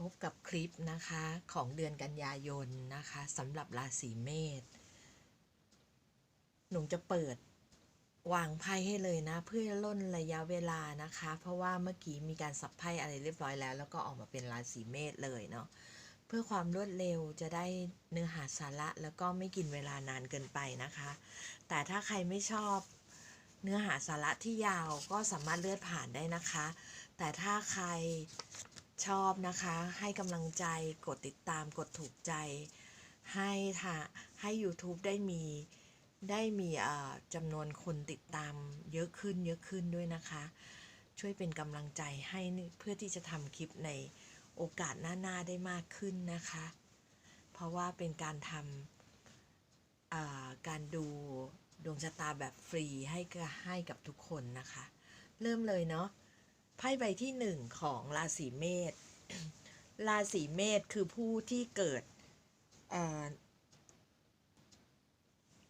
พบกับคลิปนะคะของเดือนกันยายนนะคะสำหรับราศีเมษหนูจะเปิดวางไพ่ให้เลยนะ เพื่อล่นระยะเวลานะคะ เพราะว่าเมื่อกี้มีการสับไพ่อะไรเรียบร้อยแล้ว แล้วก็ออกมาเป็นราศีเมษเลยเนาะเพื่อความรวดเร็วจะได้เนื้อหาสาระแล้วก็ไม่กินเวลานานเกินไปนะคะ แต่ถ้าใครไม่ชอบเนื้อหาสาระที่ยาวก็สามารถเลื่อนผ่านได้นะคะ แต่ถ้าใคร ชอบนะคะ ให้กำลังใจกดติดตามกดถูกใจ ให้ท่าให้ YouTube ได้มีได้มีอ่อจำนวนคนติดตามเยอะขึ้นเยอะขึ้นด้วยนะคะ ช่วยเป็นกำลังใจให้เพื่อที่จะทำคลิปในโอกาสหน้า ๆ ได้มากขึ้นนะคะ เพราะว่าเป็นการทำอ่าการดูดวงชะตาแบบฟรีให้กับให้กับทุกคนนะคะ เริ่มเลยเนาะ ไพ่ใบที่หนึ่งของราศีเมษ ราศีเมษคือผู้ที่เกิด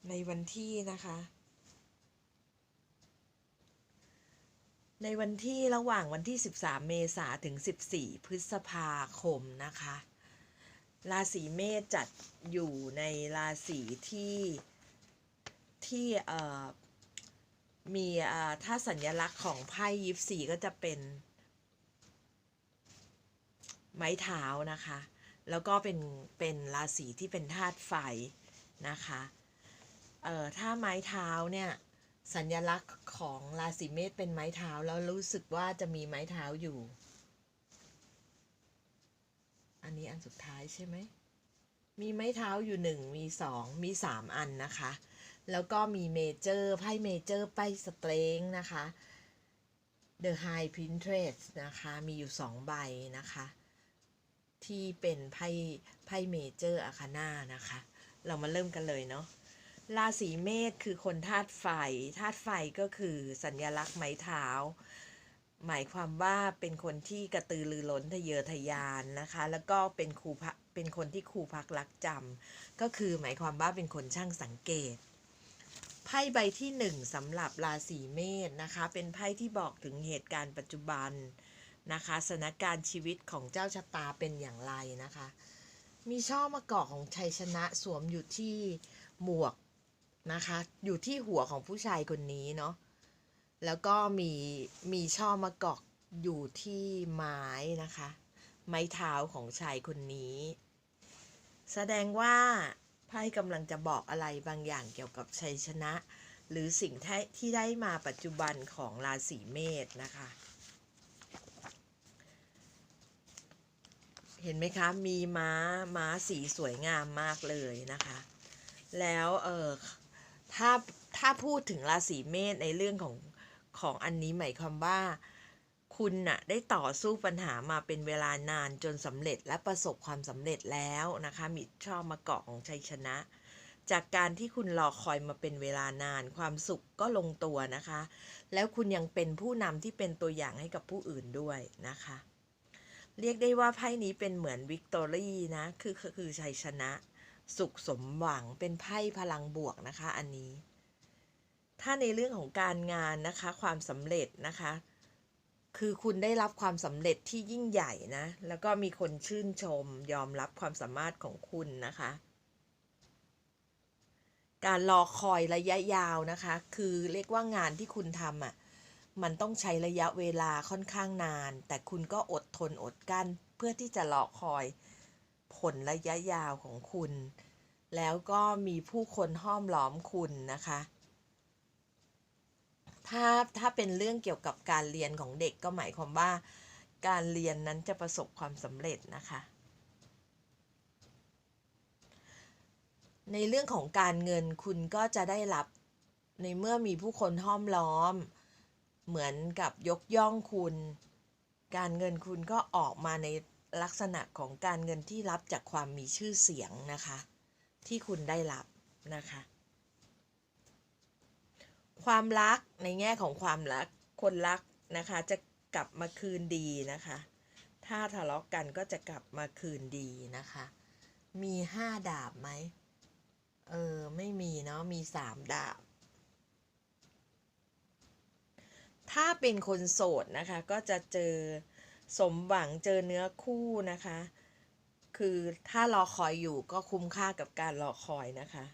ในวันที่นะคะ ในวันที่ระหว่างวันที่ 13 เมษาถึง 14 พฤษภาคมนะคะ ราศีเมษจัดอยู่ในราศีที่ที่เอ่อ มีอ่าถ้าสัญลักษณ์ของไพ่ยิปซีก็จะเป็น ไม้เท้านะคะ แล้วก็เป็นเป็นราศีที่เป็นธาตุไฟนะคะเอ่อถ้าไม้เท้าเนี่ยสัญลักษณ์ของราศีเมษเป็นไม้เท้าแล้วรู้สึกว่าจะมีไม้เท้าอยู่ อันนี้อันสุดท้ายใช่ไหม มีไม้เท้าอยู่หนึ่งมีสองมีสามอันนะคะ แล้วก็มีเมเจอร์ไพ่เมเจอร์ไพ่สเตรงนะคะ The High Princess นะคะ มีอยู่สองใบนะคะ ที่เป็นไพ่ไพ่เมเจอร์อาคาน่านะคะ เรามาเริ่มกันเลยเนาะราศีเมษคือคนธาตุไฟธาตุไฟก็คือสัญลักษณ์ไม้เท้า หมายความว่าเป็นคนที่กระตือรือร้นทะเยอทะยานนะคะ แล้วก็เป็นครูพักเป็นคนที่ครูพักรักจำก็คือหมายความว่าเป็นคนช่างสังเกตไพ่ใบที่หนึ่งสำหรับราศีเมษนะคะ เป็นไพ่ที่บอกถึงเหตุการณ์ปัจจุบันนะคะสถานการณ์ชีวิตของเจ้าชะตาเป็นอย่างไรนะคะ มีช่อมะกอกของชัยชนะสวมอยู่ที่หมวกนะคะ อยู่ที่หัวของผู้ชายคนนี้เนาะ แล้วก็มีมีช่อมะกอกอยู่ที่ไม้นะคะ ไม้เท้าของชายคนนี้ แสดงว่าไพ่กำลังจะบอกอะไรบางอย่างเกี่ยวกับชัยชนะ หรือสิ่งที่ที่ได้มาปัจจุบันของราศีเมษนะคะ เห็นไหมคะ มีม้าม้าสีสวยงามมากเลยนะคะ แล้วเออถ้าถ้าพูดถึงราศีเมษในเรื่องของ ของอันนี้หมายความว่า คุณน่ะได้ต่อสู้ปัญหามาเป็นเวลานานจนสำเร็จและประสบความสำเร็จแล้วนะคะ มีชอบมาเกาะของชัยชนะ จากการที่คุณรอคอยมาเป็นเวลานานความสุขก็ลงตัวนะคะ แล้วคุณยังเป็นผู้นำที่เป็นตัวอย่างให้กับผู้อื่นด้วยนะคะ เรียกได้ว่าไพ่นี้เป็นเหมือนวิกตอรี่นะคือคือคือชัยชนะ สุขสมหวังเป็นไพ่พลังบวกนะคะ อันนี้ ถ้าในเรื่องของการงานนะคะความสำเร็จนะคะ คือคุณได้รับความสำเร็จที่ยิ่งใหญ่นะ แล้วก็มีคนชื่นชม ยอมรับความสามารถของคุณนะคะ การรอคอยระยะยาวนะคะ คือเรียกว่างานที่คุณทำอะมันต้องใช้ระยะเวลาค่อนข้างนาน แต่คุณก็อดทนอดกั้น เพื่อที่จะรอคอยผลระยะยาวของคุณ แล้วก็มีผู้คนห้อมล้อมคุณนะคะ ถ้าถ้าเป็นเรื่องเกี่ยวกับการเรียนของเด็กก็หมายความว่า การเรียนนั้นจะประสบความสำเร็จนะคะ ในเรื่องของการเงินคุณก็จะได้รับในเมื่อมีผู้คนห้อมล้อม เหมือนกับยกย่องคุณ การเงินคุณก็ออกมาในลักษณะของการเงินที่รับจากความมีชื่อเสียงนะคะ ที่คุณได้รับนะคะ ความรักในแง่ของความรักคนรักนะคะ จะกลับมาคืนดีนะคะ ถ้าทะเลาะกันก็จะกลับมาคืนดีนะคะ มีห้าดาบไหมเออไม่มีเนาะมีสามดาบ ถ้าเป็นคนโสดนะคะ ก็จะเจอสมหวังเจอเนื้อคู่นะคะ คือถ้ารอคอยอยู่ก็คุ้มค่ากับการรอคอยนะคะ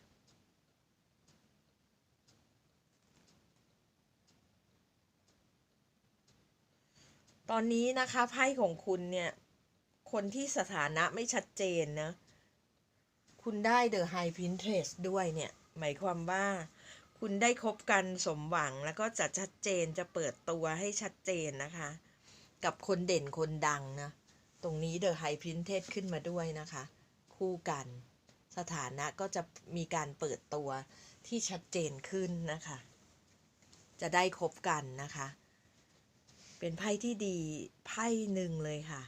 ตอนนี้นะคะไพ่ของคุณเนี่ย คนที่สถานะไม่ชัดเจนนะ คุณได้เดอะไฮพินเทสด้วยเนี่ย หมายความว่า คุณได้คบกันสมหวังแล้วก็จะชัดเจนจะเปิดตัวให้ชัดเจนนะคะ กับคนเด่นคนดังนะ ตรงนี้เดอะไฮพินเทสขึ้นมาด้วยนะคะ คู่กัน สถานะก็จะมีการเปิดตัวที่ชัดเจนขึ้นนะคะ จะได้คบกันนะคะ เป็นไพ่ที่ดีไพ่หนึ่งเลยค่ะ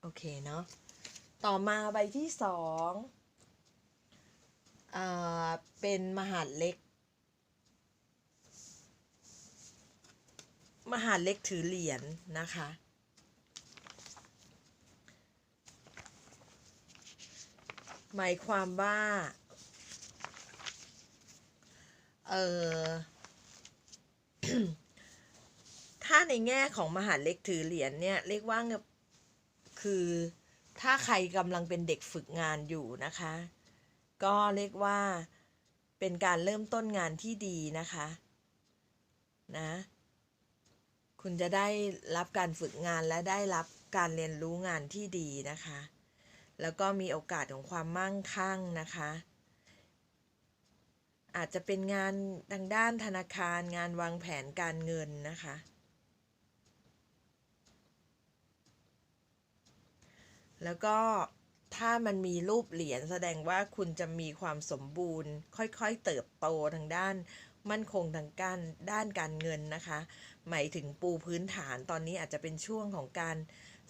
โอเคเนาะต่อมาใบที่สองอ่าเป็นมหาดเล็ก มหาดเล็กถือเหรียญนะคะ หมายความว่า เออ ถ้าในแง่ของมหาเล็กถือเหรียญเนี่ยเรียกว่างคือถ้าใครกำลังเป็นเด็กฝึกงานอยู่นะคะ ก็เรียกว่าเป็นการเริ่มต้นงานที่ดีนะคะนะคุณจะได้รับการฝึกงานและได้รับการเรียนรู้งานที่ดีนะคะ แล้วก็มีโอกาสของความมั่งคั่งนะคะ อาจจะเป็นงานทางด้านธนาคารงานวางแผนการเงินนะคะ แล้วก็ถ้ามันมีรูปเหรียญแสดงว่าคุณจะมีความสมบูรณ์ ค่อยๆ เติบโตทางด้านมั่นคงทางการด้านการเงินนะคะ หมายถึงปูพื้นฐานตอนนี้อาจจะเป็นช่วงของการ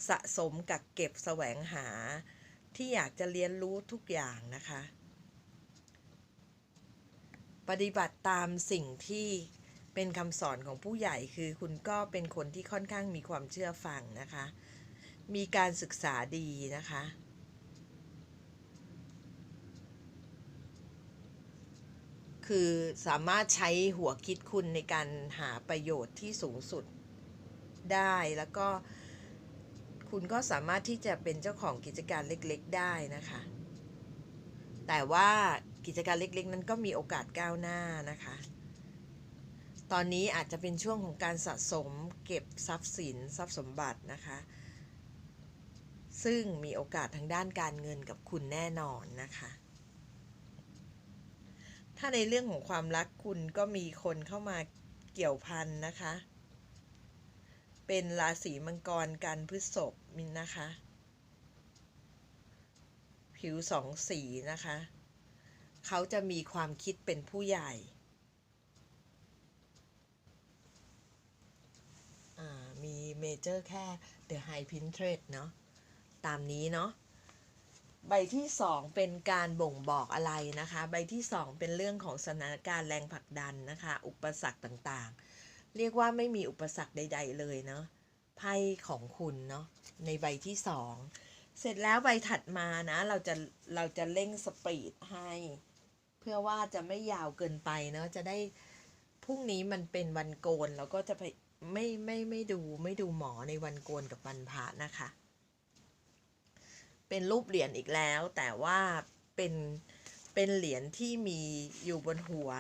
สะสมกักเก็บแสวงหา ที่อยากจะเรียนรู้ทุกอย่างนะคะ ปฏิบัติตามสิ่งที่เป็นคำสอนของผู้ใหญ่คือคุณก็เป็นคนที่ค่อนข้างมีความเชื่อฟังนะคะ มีการศึกษาดีนะคะ คือสามารถใช้หัวคิดคุณในการหาประโยชน์ที่สูงสุดได้แล้วก็คุณก็สามารถที่จะเป็นเจ้าของกิจการเล็กๆได้นะคะ แต่ว่า กิจการเล็กๆ นั้นก็มีโอกาสก้าวหน้านะคะ ตอนนี้อาจจะเป็นช่วงของการสะสมเก็บทรัพย์สินทรัพย์สมบัตินะคะ ซึ่งมีโอกาสทางด้านการเงินกับคุณแน่นอนนะคะ ถ้าในเรื่องของความรักคุณก็มีคนเข้ามาเกี่ยวพันนะคะ เป็นราศีมังกรกันพฤษภมินนะคะ ผิวสองสีนะคะ เขาจะมีความคิดเป็นผู้ใหญ่มีเมเจอร์แค่ The High Pinterest เนาะตามนี้เนาะใบที่สองเป็นการบ่งบอกอะไรนะคะ ใบที่สองเป็นเรื่องของสถานการณ์แรงผลักดันนะคะ อุปสรรคต่างๆ เรียกว่าไม่มีอุปสรรคใด ๆ เลยเนาะไพ่ของคุณเนาะในใบที่สองเสร็จแล้วใบถัดมานะ เราจะเราจะเร่งสปีดให้ เพื่อว่าจะไม่ยาวเกินไปเนาะจะได้พรุ่งนี้มันเป็นวันโกนเราก็จะไปไม่ไม่ไม่ดูไม่ดูหมอในวันโกนกับวันพระนะคะ เป็นรูปเหรียญอีกแล้ว แต่ว่าเป็นเป็นเหรียญที่มีอยู่บนหัว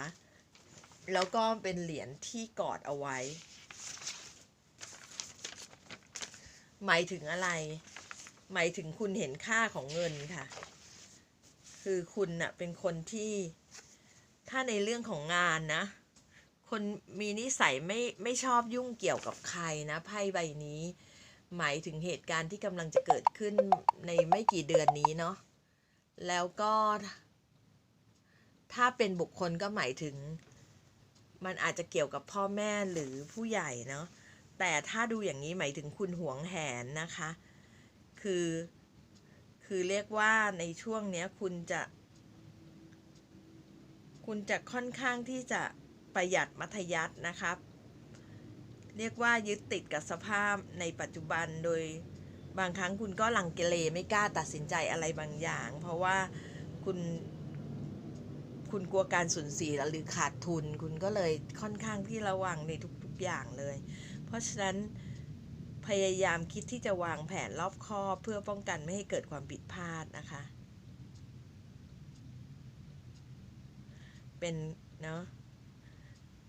แล้วก็เป็นเหรียญที่กอดเอาไว้ หมายถึงอะไร หมายถึงคุณเห็นค่าของเงินค่ะ คือคุณน่ะเป็นคนที่ถ้าในเรื่องของงานนะ คนมีนิสัยไม่ไม่ชอบยุ่งเกี่ยวกับใครนะไพ่ใบนี้ หมายถึงเหตุการณ์ที่กำลังจะเกิดขึ้นในไม่กี่เดือนนี้เนาะแล้วก็ถ้าเป็นบุคคลก็หมายถึง มันอาจจะเกี่ยวกับพ่อแม่หรือผู้ใหญ่เนาะแต่ถ้าดูอย่างนี้หมายถึงคุณหวงแหนนะคะ คือ คือเรียกว่าในช่วงเนี้ยคุณจะ คุณจะค่อนข้างที่จะประหยัดมัธยัตินะครับ เรียกว่ายึดติดกับสภาพในปัจจุบันโดยบางครั้งคุณก็ลังเกเลไม่กล้าตัดสินใจอะไรบางอย่าง เพราะว่าคุณ คุณกลัวการสูญเสียหรือขาดทุน คุณก็เลยค่อนข้างที่ระวังในทุกๆอย่างเลย เพราะฉะนั้น พยายามคิดที่จะวางแผนรอบคอบเพื่อป้องกันไม่ให้เกิดความผิดพลาดนะคะ เป็นเนาะ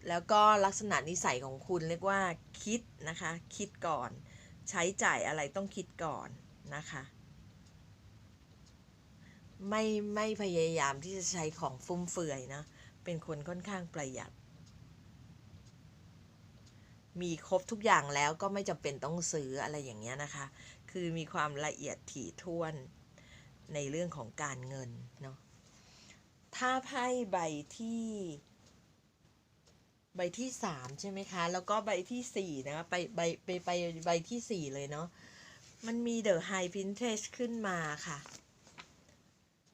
แล้วก็ลักษณะนิสัยของคุณเรียกว่าคิดนะคะ คิดก่อน ใช้จ่ายอะไรต้องคิดก่อนนะคะ ไม่ไม่พยายามที่จะใช้ของฟุ่มเฟือยนะ เป็นคนค่อนข้างประหยัด มีครบทุกอย่างแล้วก็ไม่จำเป็นต้องซื้ออะไรอย่างเงี้ยนะคะ คือมีความละเอียดถี่ถ้วนในเรื่องของการเงินเนาะ ถ้าไพ่ใบที่ ใบที่สามใช่ไหมคะ แล้วก็ใบที่สี่นะคะไปใบไปไปใบที่สี่เลยเนาะ มันมีเดอะไฮพินเทสขึ้นมาค่ะ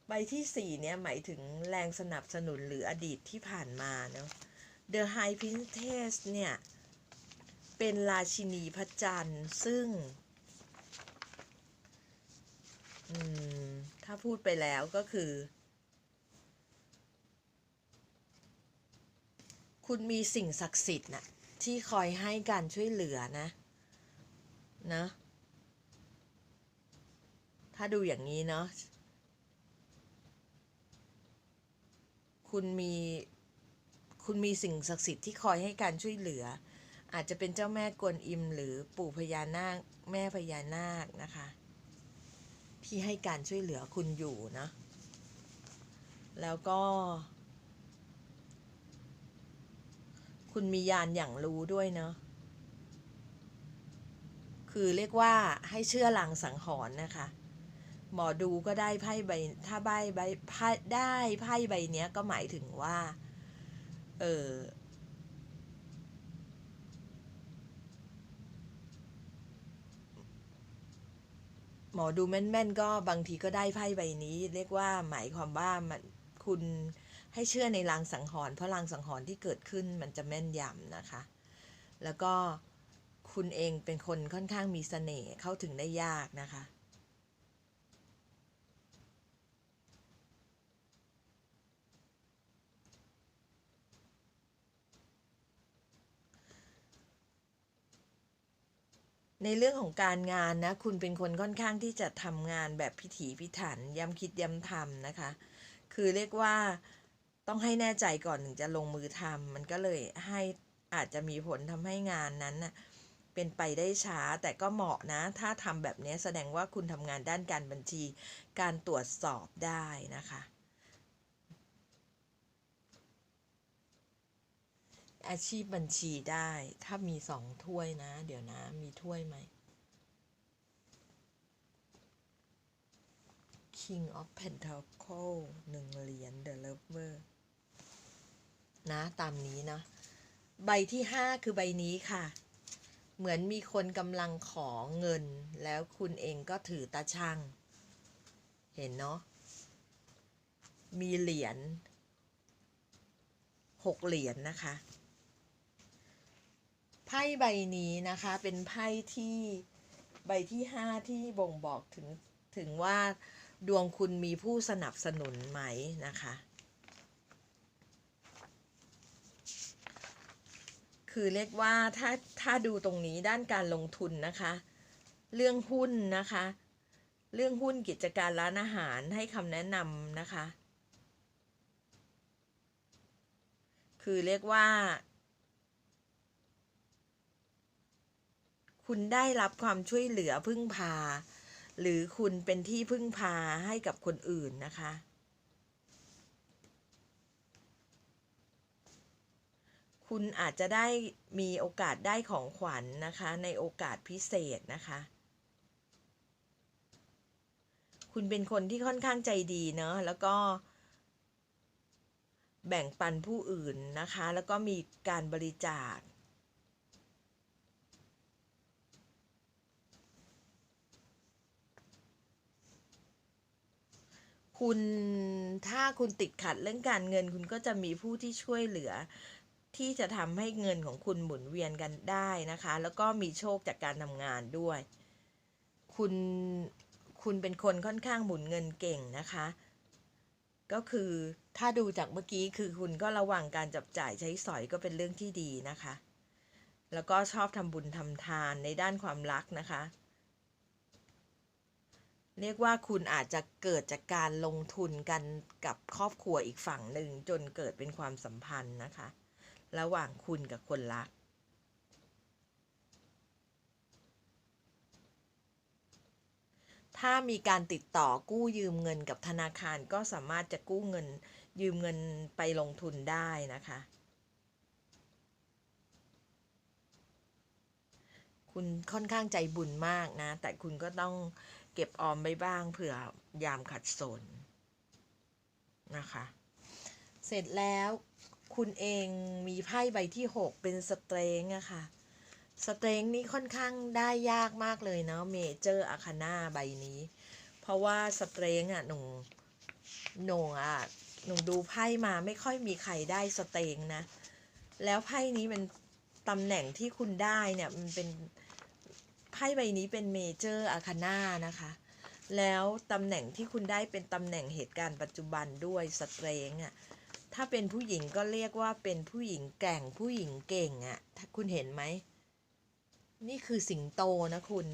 ใบที่สี่เนี่ยหมายถึงแรงสนับสนุนหรืออดีตที่ผ่านมาเนาะ The High Princess เนี่ย เป็นราชินีพระจันทร์ซึ่งถ้าพูดไปแล้วก็คือ คุณมีสิ่งศักดิ์สิทธิ์น่ะที่คอยให้การช่วยเหลือนะนะถ้าดูอย่างนี้เนาะคุณมี คุณมีสิ่งศักดิ์สิทธิ์ที่คอยให้การช่วยเหลือ อาจจะเป็นเจ้าแม่กวนอิมหรือปู่พญานาคแม่พญานาคนะคะ ที่ให้การช่วยเหลือคุณอยู่นะแล้วก็ คุณมียานอย่างรู้ด้วยเนาะคือเรียกว่าให้เชื่อลางสังหรณ์นะคะ หมอดูก็ได้ไพ่ใบถ้าใบใบไพ่ได้ไพ่ใบเนี้ยก็หมายถึงว่า เออ มอดูแม่นๆ ก็บางทีก็ได้ไพ่ใบนี้ เรียกว่าหมายความว่ามันคุณให้เชื่อในลางสังหรณ์เพราะลางสังหรณ์ที่เกิดขึ้นมันจะแม่นยำนะคะ แล้วก็คุณเองเป็นคนค่อนข้างมีเสน่ห์เข้าถึงได้ยากนะคะ ในเรื่องของการงานนะ คุณเป็นคนค่อนข้างที่จะทำงานแบบพิถีพิถัน ย้ำคิดย้ำทำนะคะ คือเรียกว่าต้องให้แน่ใจก่อนถึงจะลงมือทำมันก็เลยให้อาจจะมีผลทำให้งานนั้นนะเป็นไปได้ช้าแต่ก็เหมาะนะ ถ้าทำแบบนี้แสดงว่าคุณทำงานด้านการบัญชี การตรวจสอบได้นะคะ อาชีพบัญชีได้ ถ้ามีสองถ้วยนะ เดี๋ยวนะ มีถ้วยไหม King of Pentacle หนึ่งเหรียญ The Lover นะ ตามนี้นะ ใบที่ห้าคือใบนี้ค่ะ เหมือนมีคนกำลังขอเงิน แล้วคุณเองก็ถือตาช่างเห็นเนาะ มีเหรียญหกเหรียญนะคะ ไพ่ใบนี้นะคะเป็นไพ่ที่ใบที่ห้าที่บ่งบอกถึงถึงว่าดวงคุณมีผู้สนับสนุนไหมนะคะ คือเรียกว่าถ้าถ้าดูตรงนี้ด้านการลงทุนนะคะ เรื่องหุ้นนะคะ เรื่องหุ้นกิจการร้านอาหารให้คำแนะนำนะคะ คือเรียกว่า คุณได้รับความช่วยเหลือพึ่งพา หรือคุณเป็นที่พึ่งพาให้กับคนอื่นนะคะ คุณอาจจะได้มีโอกาสได้ของขวัญนนะคะ ในโอกาสพิเศษนะคะ คุณเป็นคนที่ค่อนข้างใจดีเนาะแล้วก็แบ่งปันผู้อื่นนะคะ แล้วก็มีการบริจาค คุณถ้าคุณติดขัดเรื่องการเงินคุณก็จะมีผู้ที่ช่วยเหลือ ที่จะทำให้เงินของคุณหมุนเวียนกันได้นะคะ แล้วก็มีโชคจากการทำงานด้วย คุณคุณเป็นคนค่อนข้างหมุนเงินเก่งนะคะ ก็คือถ้าดูจากเมื่อกี้คือคุณก็ระวังการจับจ่ายใช้สอยก็เป็นเรื่องที่ดีนะคะ แล้วก็ชอบทำบุญทำทานในด้านความรักนะคะ เรียกว่าคุณอาจจะเกิดจากการลงทุนกันกับครอบครัวอีกฝั่งหนึ่งจนเกิดเป็นความสัมพันธ์นะคะ ระหว่างคุณกับคนรัก ถ้ามีการติดต่อกู้ยืมเงินกับธนาคารก็สามารถจะกู้เงินยืมเงินไปลงทุนได้นะคะ คุณค่อนข้างใจบุญมากนะ แต่คุณก็ต้อง เก็บออมไปบ้างเผื่อยามขัดสนนะคะ เสร็จแล้วคุณเองมีไพ่ใบที่ 6 เป็นสเตรงอะค่ะ สเตรงนี้ค่อนข้างได้ยากมากเลยเนาะเมเจอร์อาคาน่าใบนี้ เพราะว่าสเตรงอะหนูหนูอะหนูดูไพ่มาไม่ค่อยมีใครได้สเตรงนะ แล้วไพ่นี้มันตำแหน่งที่คุณได้เนี่ยมันเป็น ไพ่ใบนี้เป็นเมเจอร์อาคาน่านะคะ แล้วตำแหน่งที่คุณได้เป็นตำแหน่งเหตุการณ์ปัจจุบันด้วยสเตรงอะถ้าเป็นผู้หญิงก็เรียกว่าเป็นผู้หญิงแก่งผู้หญิงเก่งอะถ้าคุณเห็นไหม นี่คือสิงโตนะคุณ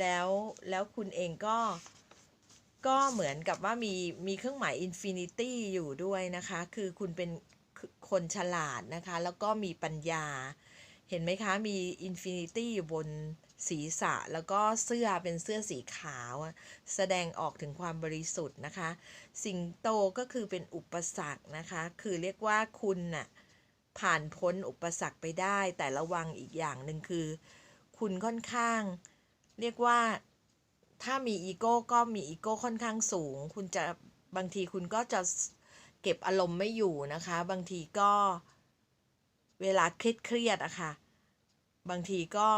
แล้วแล้วคุณเองก็ก็เหมือนกับว่ามีมีเครื่องหมายอินฟินิตี้อยู่ด้วยนะคะ คือคุณเป็นคนฉลาดนะคะ แล้วก็มีปัญญา เห็นไหมคะ มีอินฟินิตี้อยู่บน ศีรษะแล้วก็เสื้อเป็นเสื้อสีขาว แสดงออกถึงความบริสุทธิ์นะคะ สิงโตก็คือเป็นอุปสรรคนะคะ คือเรียกว่าคุณน่ะผ่านพ้นอุปสรรคไปได้ แต่ระวังอีกอย่างหนึ่งคือ คุณค่อนข้าง เรียกว่าถ้ามีอีโก้ก็มีอีโก้ค่อนข้างสูง คุณจะบางทีคุณก็จะเก็บอารมณ์ไม่อยู่นะคะ บางทีก็เวลาเครียดเครียดอะค่ะบางทีก็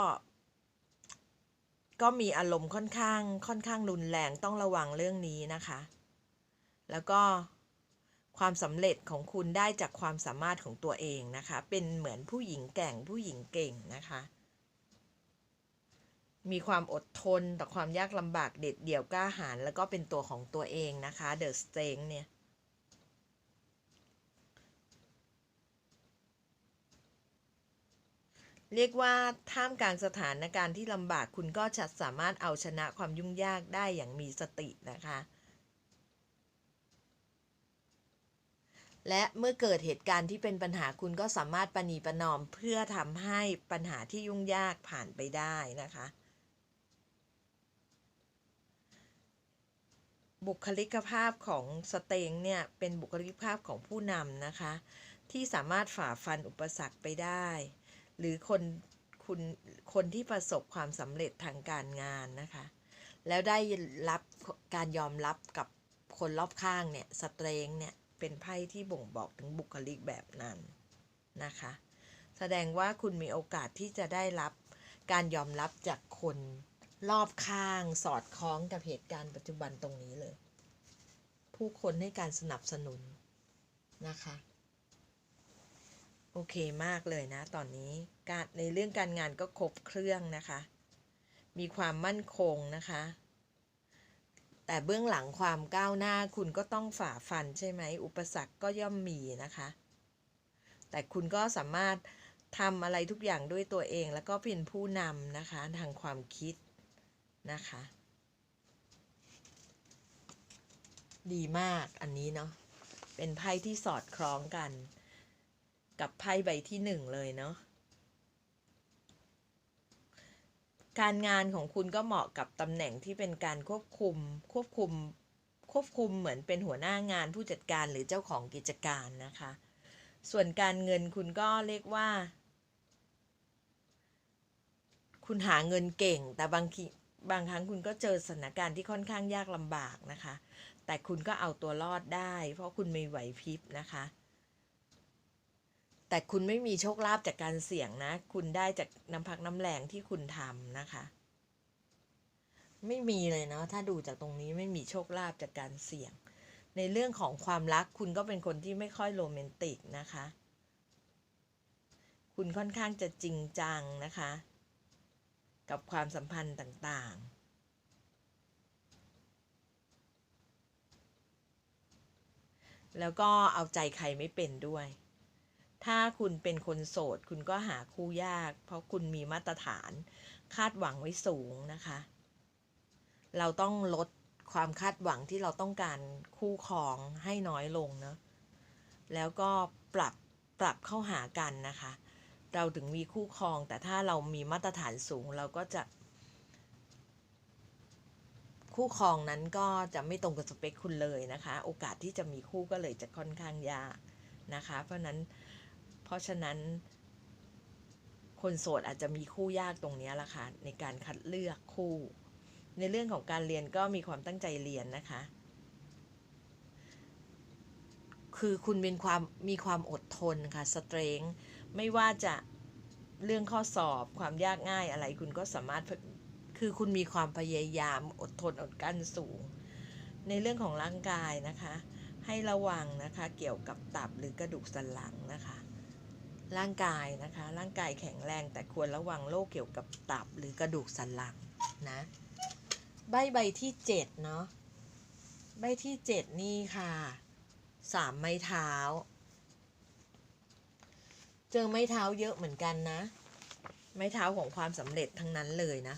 ก็มีอารมณ์ค่อนข้างค่อนข้างรุนแรงต้องระวังเรื่องนี้นะคะ แล้วก็ความสำเร็จของคุณได้จากความสามารถของตัวเองนะคะ เป็นเหมือนผู้หญิงแก่งผู้หญิงเก่งนะคะ มีความอดทนต่อความยากลำบากเด็ดเดี่ยวกล้าหาญแล้วก็เป็นตัวของตัวเองนะคะเดอะสเตงเนี่ย เรียกว่าท่ามกลางสถานการณ์ที่ลำบากคุณก็จะสามารถเอาชนะความยุ่งยากได้อย่างมีสตินะคะ และเมื่อเกิดเหตุการณ์ที่เป็นปัญหาคุณก็สามารถประนีประนอมเพื่อทำให้ปัญหาที่ยุ่งยากผ่านไปได้นะคะ บุคลิกภาพของสเตงเนี่ยเป็นบุคลิกภาพของผู้นำนะคะ ที่สามารถฝ่าฟันอุปสรรคไปได้ หรือคนคุณคนที่ประสบความสำเร็จทางการงานนะคะ แล้วได้รับการยอมรับกับคนรอบข้างเนี่ยสเตรงเนี่ยเป็นไพ่ที่บ่งบอกถึงบุคลิกแบบนั้นนะคะ แสดงว่าคุณมีโอกาสที่จะได้รับการยอมรับจากคนรอบข้างสอดคล้องกับเหตุการณ์ปัจจุบันตรงนี้เลย ผู้คนให้การสนับสนุนนะคะ โอเคมากเลยนะ ตอนนี้การในเรื่องการงานก็ครบเครื่องนะคะ มีความมั่นคงนะคะ แต่เบื้องหลังความก้าวหน้าคุณก็ต้องฝ่าฟันใช่ไหม อุปสรรคก็ย่อมมีนะคะ แต่คุณก็สามารถทำอะไรทุกอย่างด้วยตัวเองแล้วก็เป็นผู้นำนะคะทางความคิดนะคะ ดีมากอันนี้เนาะเป็นไพ่ที่สอดคล้องกัน กับไพ่ใบที่หนึ่งเลยเนาะการงานของคุณก็เหมาะกับตำแหน่งที่เป็นการควบคุมควบคุมควบคุมเหมือนเป็นหัวหน้างานผู้จัดการหรือเจ้าของกิจการนะคะ ส่วนการเงินคุณก็เรียกว่า คุณหาเงินเก่ง แต่บางทีบางครั้งคุณก็เจอสถานการณ์ที่ค่อนข้างยากลำบากนะคะ แต่คุณก็เอาตัวรอดได้ เพราะคุณมีไหวพริบนะคะ แต่คุณไม่มีโชคลาภจากการเสี่ยงนะ คุณได้จากน้ำพักน้ำแรงที่คุณทำนะคะ ไม่มีเลยเนาะถ้าดูจากตรงนี้ไม่มีโชคลาภจากการเสี่ยง ในเรื่องของความรักคุณก็เป็นคนที่ไม่ค่อยโรแมนติกนะคะ คุณค่อนข้างจะจริงจังนะคะ กับความสัมพันธ์ต่างๆแล้วก็เอาใจใครไม่เป็นด้วย ถ้าคุณเป็นคนโสด คุณก็หาคู่ยาก เพราะคุณมีมาตรฐาน คาดหวังไว้สูงนะคะ เราต้องลดความคาดหวังที่เราต้องการคู่ครองให้น้อยลงเนาะแล้วก็ปรับปรับเข้าหากันนะคะ เราถึงมีคู่ครอง แต่ถ้าเรามีมาตรฐานสูงเราก็จะ คู่ครองนั้นก็จะไม่ตรงกับสเปคคุณเลยนะคะ โอกาสที่จะมีคู่ก็เลยจะค่อนข้างยากนะคะ เพราะนั้น เพราะฉะนั้นคนโสดอาจจะมีคู่ยากตรงนี้ละค่ะในการคัดเลือกคู่ ในเรื่องของการเรียนก็มีความตั้งใจเรียนนะคะ คือคุณเป็นความมีความอดทนค่ะสเตรงไม่ว่าจะเรื่องข้อสอบความยากง่ายอะไรคุณก็สามารถคือคุณมีความพยายามอดทนอดกลั้นสูง ในเรื่องของร่างกายนะคะ ให้ระวังนะคะเกี่ยวกับตับหรือกระดูกสันหลังนะคะ ร่างกายนะคะ ร่างกายแข็งแรงแต่ควรระวังโรคเกี่ยวกับตับหรือกระดูกสันหลังนะ ใบใบที่เจ็ดเนาะ ใบที่เจ็ดนี่ค่ะสามไม้เท้า เจอไม้เท้าเยอะเหมือนกันนะ ไม้เท้าของความสำเร็จทั้งนั้นเลยนะ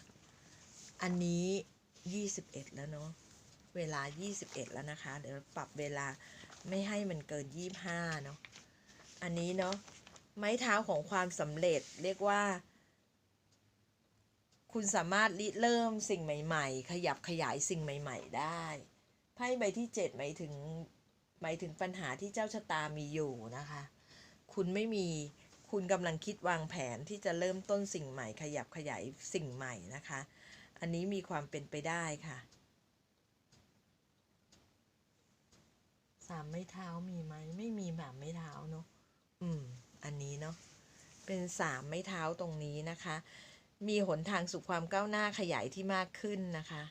อันนี้ยี่สิบเอ็ดแล้วเนาะ เวลายี่สิบเอ็ดแล้วนะคะ เดี๋ยวปรับเวลาไม่ให้มันเกินยี่ห้าเนาะ อันนี้เนาะ ไม้เท้าของความสำเร็จเรียกว่า คุณสามารถริเริ่มสิ่งใหม่ ๆ ขยับขยายสิ่งใหม่ ๆ ได้ไพ่ใบที่เจ็ดหมายถึงหมายถึงปัญหาที่เจ้าชะตามีอยู่นะคะ คุณไม่มีคุณกำลังคิดวางแผนที่จะเริ่มต้นสิ่งใหม่ ขยับขยายสิ่งใหม่นะคะ อันนี้มีความเป็นไปได้ค่ะสามไม้เท้ามีไหมไม่มีแบบไม้เท้าเนาะอืม อันนี้เนาะเป็นสามไม้เท้าตรงนี้นะคะ มีหนทางสู่ความก้าวหน้าขยายที่มากขึ้นนะคะ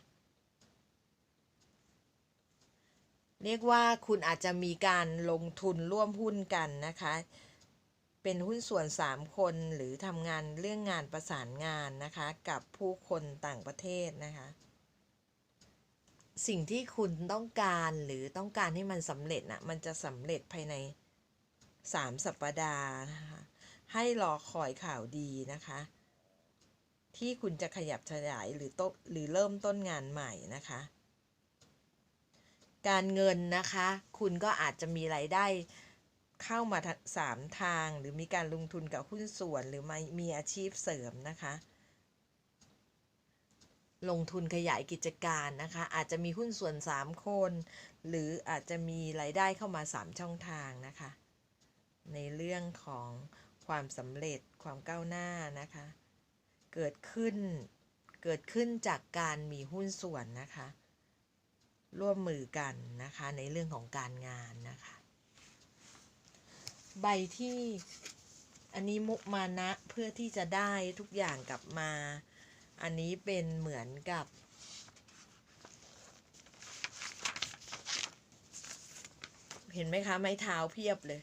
เรียกว่าคุณอาจจะมีการลงทุนร่วมหุ้นกันนะคะ เป็นหุ้นส่วน 3 คนหรือทำงานเรื่องงานประสานงานนะคะ กับผู้คนต่างประเทศนะคะสิ่งที่คุณต้องการหรือต้องการให้มันสำเร็จนะมันจะสำเร็จภายใน 3 สัปดาห์นะคะให้รอคอยข่าวดีนะคะ ที่คุณจะขยับขยายหรือตหรือเริ่มต้นงานใหม่นะคะ การเงินนะคะ คุณก็อาจจะมีรายได้เข้ามาสามทางหรือมีการลงทุนกับหุ้นส่วนหรือมมีอาชีพเสริมนะคะ ลงทุนขยายกิจการนะคะ อาจจะมีหุ้นส่วน 3 คน หรืออาจจะมีรายได้เข้ามา 3 ช่องทางนะคะ ในเรื่องของความสำเร็จความก้าวหน้านะคะ เกิดขึ้นเกิดขึ้นจากการมีหุ้นส่วนนะคะ ร่วมมือกันนะคะในเรื่องของการงานนะคะ ใบที่อันนี้มุมานะเพื่อที่จะได้ทุกอย่างกลับมา อันนี้เป็นเหมือนกับเห็นไหมคะ ไม้เท้าเพียบเลย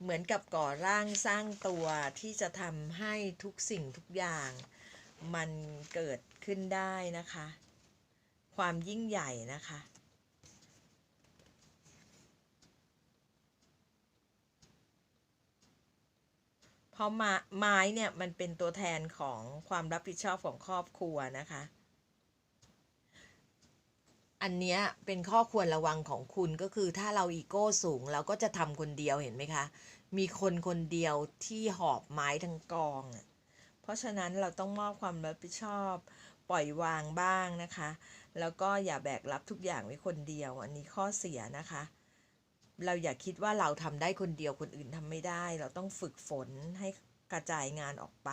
เหมือนกับก่อร่างสร้างตัวที่จะทำให้ทุกสิ่งทุกอย่าง มันเกิดขึ้นได้นะคะ ความยิ่งใหญ่นะคะ เพราะมาไม้เนี่ยมันเป็นตัวแทนของความรับผิดชอบของครอบครัวนะคะ อันเนี้ยเป็นข้อควรระวังของคุณก็คือถ้าเราอีโก้สูงเราก็จะทำคนเดียวเห็นไหมคะ มีคนคนเดียวที่หอบไม้ทั้งกองอะเพราะฉะนั้นเราต้องมอบความรับผิดชอบปล่อยวางบ้างนะคะ แล้วก็อย่าแบกรับทุกอย่างไว้คนเดียว อันนี้ข้อเสียนะคะ เราอย่าคิดว่าเราทำได้คนเดียวคนอื่นทำไม่ได้ เราต้องฝึกฝนให้กระจายงานออกไป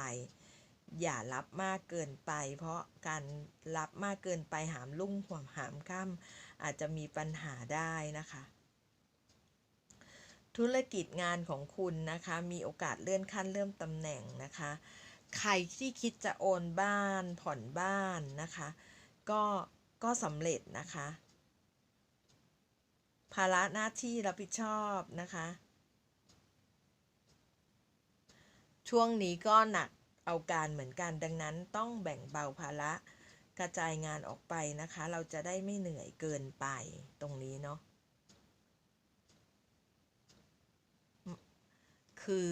อย่ารับมากเกินไป เพราะการรับมากเกินไปหามลุ่งห่วงหามข้ามอาจจะมีปัญหาได้นะคะ ธุรกิจงานของคุณนะคะ มีโอกาสเลื่อนขั้นเลื่อนตำแหน่งนะคะ ใครที่คิดจะโอนบ้านผ่อนบ้านนะคะ ก็ก็สำเร็จนะคะ ภาระหน้าที่รับผิดชอบนะคะ ช่วงนี้ก็หนัก เอาการเหมือนกัน ดังนั้นต้องแบ่งเบาภาระกระจายงานออกไปนะคะ เราจะได้ไม่เหนื่อยเกินไปตรงนี้เนาะคือ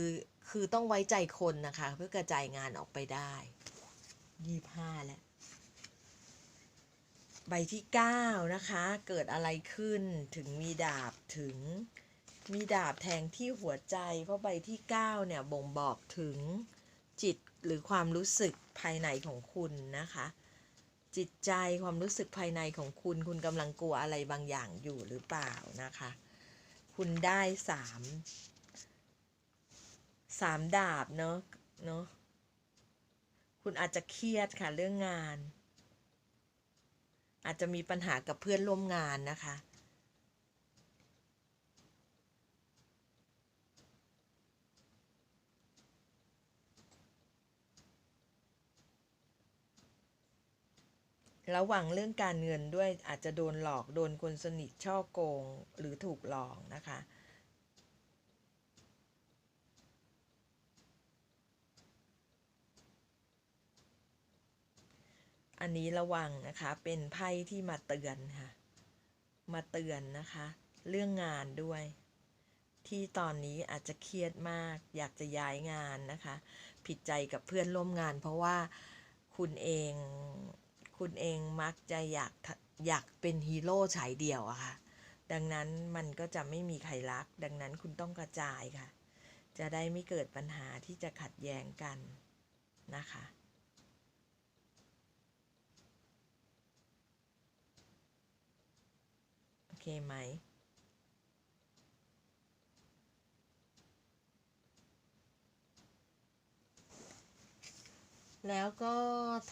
คือต้องไว้ใจคนนะคะ เพื่อกระจายงานออกไปได้ยี่ห้าแล้วใบที่เก้านะคะ เกิดอะไรขึ้นถึงมีดาบถึงมีดาบแทงที่หัวใจ เพราะใบที่เก้าเนี่ยบ่งบอกถึงจิต หรือความรู้สึกภายในของคุณนะคะ จิตใจความรู้สึกภายในของคุณ คุณกำลังกลัวอะไรบางอย่างอยู่หรือเปล่านะคะ คุณได้สามสามดาบเนาะเนาะคุณอาจจะเครียดค่ะเรื่องงาน อาจจะมีปัญหากับเพื่อนร่วมงานนะคะ ระวังเรื่องการเงินด้วยอาจจะโดนหลอกโดนคนสนิทช่อโกงหรือถูกหลอกนะคะ อันนี้ระวังนะคะเป็นไพ่ที่มาเตือนค่ะ มาเตือนนะคะ เรื่องงานด้วย ที่ตอนนี้อาจจะเครียดมาก อยากจะย้ายงานนะคะ ผิดใจกับเพื่อนร่วมงาน เพราะว่าคุณเอง คุณเองมักจะอยากอยากเป็นฮีโร่ฉายเดี่ยวอะค่ะ ดังนั้นมันก็จะไม่มีใครรัก ดังนั้นคุณต้องกระจายค่ะ จะได้ไม่เกิดปัญหาที่จะขัดแย้งกันนะคะโอเคไหม แล้วก็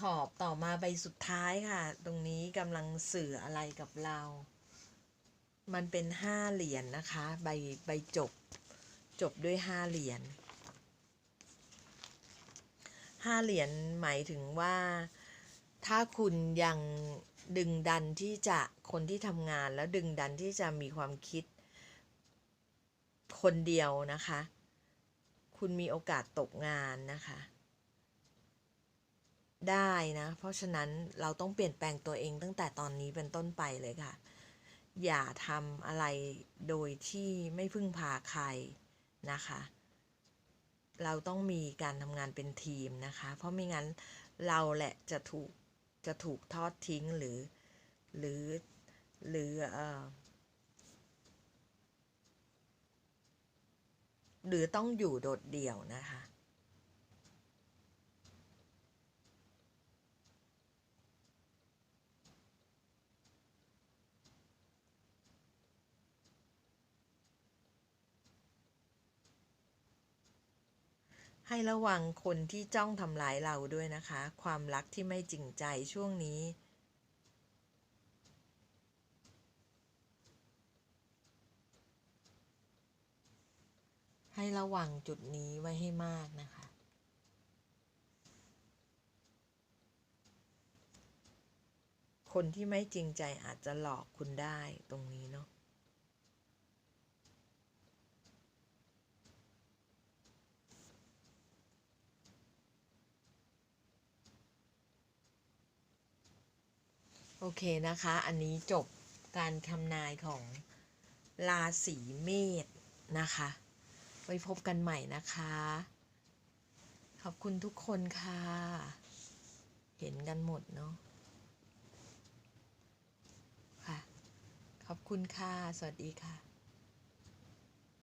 ถอบต่อมาใบสุดท้ายค่ะ ตรงนี้กำลังสื่ออะไรกับเรา มันเป็นห้าเหรียญนนะคะ ใบใบจบ จบด้วยห้าเหรียญห้าเหรียญหมายถึงว่า ถ้าคุณยังดึงดันที่จะคนที่ทำงานแล้วดึงดันที่จะมีความคิด คนเดียวนะคะ คุณมีโอกาสตกงานนะคะ ได้นะ เพราะฉะนั้นเราต้องเปลี่ยนแปลงตัวเองตั้งแต่ตอนนี้เป็นต้นไปเลยค่ะ อย่าทำอะไรโดยที่ไม่พึ่งพาใครนะคะ เราต้องมีการทำงานเป็นทีมนะคะ เพราะไม่งั้นเราแหละจะถูกจะถูกทอดทิ้งหรือหรือหรือเออหรือต้องอยู่โดดเดี่ยวนะคะ ให้ระวังคนที่จ้องทำร้ายเราด้วยนะคะ ความรักที่ไม่จริงใจช่วงนี้ ให้ระวังจุดนี้ไว้ให้มากนะคะคนที่ไม่จริงใจอาจจะหลอกคุณได้ตรงนี้เนาะ โอเคนะคะ อันนี้จบการทำนายของราศีเมษนะคะ ไว้พบกันใหม่นะคะ ขอบคุณทุกคนค่ะ เห็นกันหมดเนาะค่ะ ขอบคุณค่ะ สวัสดีค่ะ